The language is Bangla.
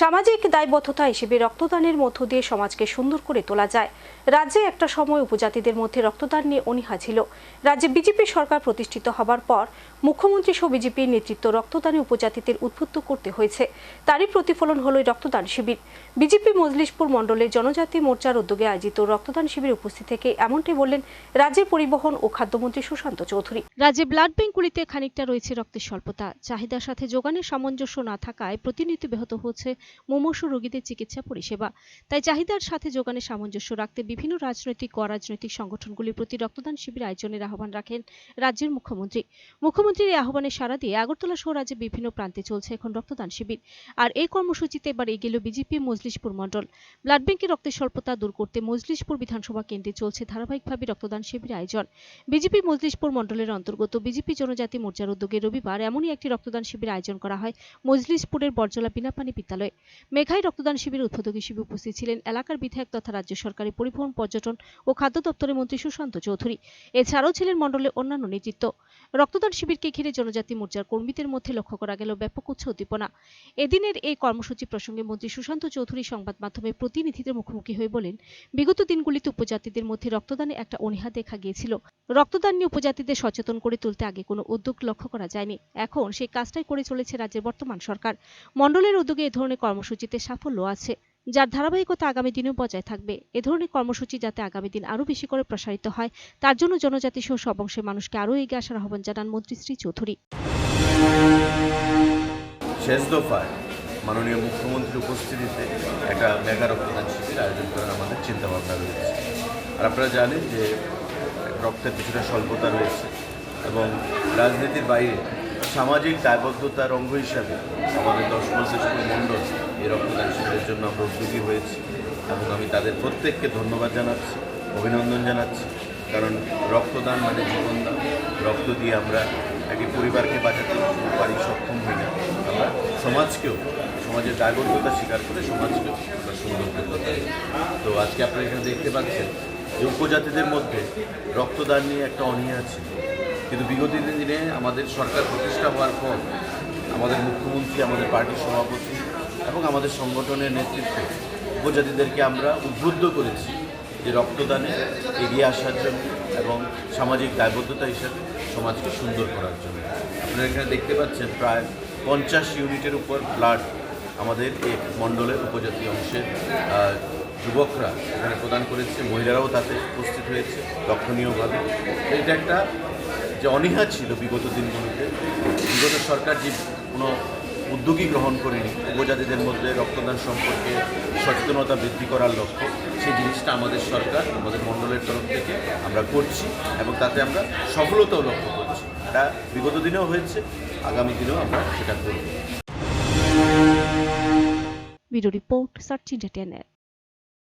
সামাজিক দায়বদ্ধতা হিসেবে রক্তদানের মধ্য দিয়ে সমাজকে সুন্দর করে তোলা যায়। রাজ্যে একটা সময় উপজাতিদের মধ্যে রক্তদান নিয়ে অনীহা ছিল। রাজ্যে বিজেপি সরকার প্রতিষ্ঠিত হবার পর মুখ্যমন্ত্রী সহ বিজেপির নেতৃত্ব রক্তদানে উপজাতিদের উদ্বুদ্ধ করতে হয়েছে। তারই প্রতিফলন হল রক্তদান শিবির। বিজেপি মজলিশপুর মণ্ডলের জনজাতি মোর্চার উদ্যোগে আয়োজিত রক্তদান শিবিরে উপস্থিত থেকে এমনটি বললেন রাজ্যের পরিবহন ও খাদ্যমন্ত্রী সুশান্ত চৌধুরী। রাজ্যে ব্লাড ব্যাঙ্কগুলিতে খানিকটা রয়েছে রক্তের স্বল্পতা। চাহিদার সাথে যোগানের সামঞ্জস্য না থাকায় প্রতিনিয়ত ব্যাহত হচ্ছে মুমূর্ষু রোগীদের চিকিৎসা পরিষেবা। তাই চাহিদার সাথে যোগানের সামঞ্জস্য রাখতে বিভিন্ন রাজনৈতিক, অরাজনৈতিক সংগঠনগুলির প্রতি রক্তদান শিবির আয়োজনের আহ্বান রাখেন রাজ্যের মুখ্যমন্ত্রী। মুখ্যমন্ত্রীর এই আহ্বানে সাড়া দিয়ে আগরতলা সহ রাজ্যের বিভিন্ন প্রান্তে চলছে এখন রক্তদান শিবির। আর এই কর্মসূচিতে এবার এগিয়ে এলো বিজেপি, মজলিশপুর মণ্ডল। ব্লাড ব্যাংকে রক্তের স্বল্পতা দূর করতে মজলিশপুর বিধানসভা কেন্দ্রে চলছে ধারাবাহিকভাবে রক্তদান শিবির আয়োজন। বিজেপি, মজলিশপুর মণ্ডলের অন্তর্গত বিজেপি জনজাতি মোর্চার উদ্যোগে রবিবার এমনই একটি রক্তদান শিবির আয়োজন করা হয় মজলিশপুরের বরজলা বিনাপানি বিদ্যালয়ে। মেঘাই রক্তদান শিবির উদ্বোধক হিসেবে উপস্থিত ছিলেন এলাকার বিধায়ক তথা রাজ্য সরকারের পরিবহন, পর্যটন ও খাদ্য দপ্তরের মন্ত্রী সুশান্ত চৌধুরী। এছাড়াও ছিলেন মণ্ডলের অন্যান্য নেতৃত্ব। রক্তদান শিবিরকে ঘিরে জনজাতি মোর্চার কর্মীদের মধ্যে লক্ষ্য করা গেল ব্যাপক উৎসাহ উদ্দীপনা। এদিনের এই কর্মসূচি প্রসঙ্গে মন্ত্রী সুশান্ত চৌধুরী সংবাদ মাধ্যমে প্রতিনিধিদের মুখোমুখি হয়ে বলেন, বিগত দিনগুলিতে উপজাতিদের মধ্যে রক্তদানে একটা অনীহা দেখা গিয়েছিল। রক্তদান নিয়ে উপজাতিদের সচেতন করে তুলতে আগে কোনো উদ্যোগ লক্ষ্য করা যায়নি। এখন সেই কাজটাই করে চলেছে রাজ্যের বর্তমান সরকার। মণ্ডলের উদ্যোগে এ ধরনের কর্মসূচিতে সাফল্য আছে, যার ধারাবাহিকতা আগামী দিনেও বজায় থাকবে। এ ধরনের কর্মসূচি যাতে আগামী দিন আরও বেশি করে প্রসারিত হয়, তার জন্য জনজাতি সহ সব অংশের মানুষকে আরও এগিয়ে আসার আহ্বান জানান মন্ত্রী শ্রী চৌধুরী। শেষ দফায় মাননীয় মুখ্যমন্ত্রীর উপস্থিতিতে একটা মেগা রক্তদান শিবির আয়োজন করার আমাদের চিন্তাভাবনা রয়েছে। আর আপনারা জানেন যে রক্তের কিছুটা স্বল্পতা রয়েছে এবং রাজনীতির বাইরে সামাজিক দায়বদ্ধতার অঙ্গ হিসাবে আমাদের দশ মন্ত্রিসভা মণ্ডল এই রক্তদান শিবিরের জন্য আমরা উদ্যোগী হয়েছি এবং আমি তাদের প্রত্যেককে ধন্যবাদ জানাচ্ছি, অভিনন্দন জানাচ্ছি। কারণ রক্তদান মানে জীবনদান রক্ত দিয়ে আমরা একই পরিবারকে বাঁচাতে পারি, সক্ষম হই না। আমরা সমাজকেও, সমাজের দায়বদ্ধতা স্বীকার করে সমাজকেও আমরা সুন্দর করতে পারি। তো আজকে আপনারা এখানে দেখতে পাচ্ছেন যে উপজাতিদের মধ্যে রক্তদান নিয়ে একটা অনীহা ছিল। কিন্তু বিগত দিনে আমাদের সরকার প্রতিষ্ঠা হওয়ার পর আমাদের মুখ্যমন্ত্রী, আমাদের পার্টির সভাপতি এবং আমাদের সংগঠনের নেতৃত্বে উপজাতিদেরকে আমরা উদ্বুদ্ধ করেছি যে রক্তদানে এগিয়ে আসার জন্য এবং সামাজিক দায়বদ্ধতা হিসাবে সমাজকে সুন্দর করার জন্য। আপনারা এখানে দেখতে পাচ্ছেন প্রায় পঞ্চাশ ইউনিটের উপর ব্লাড আমাদের এই মণ্ডলের উপজাতি অংশের যুবকরা এখানে প্রদান করেছে। মহিলারাও তাতে উপস্থিত হয়েছে, লক্ষণীয়ভাবে। এটা একটা যে অনীহা ছিল বিগত দিনগুলোতে, বিগত সরকার যে কোনো উদ্যোগই গ্রহণ করেনি, উপজাতিদের মধ্যে রক্তদান সম্পর্কে সচেতনতা বৃদ্ধি করার লক্ষ্য, সেই জিনিসটা আমাদের সরকার, আমাদের মণ্ডলের তরফ থেকে আমরা করছি এবং তাতে আমরা সফলতাও লক্ষ্য করছি। এটা বিগত দিনেও হয়েছে, আগামী দিনেও আমরা সেটা করব। Report search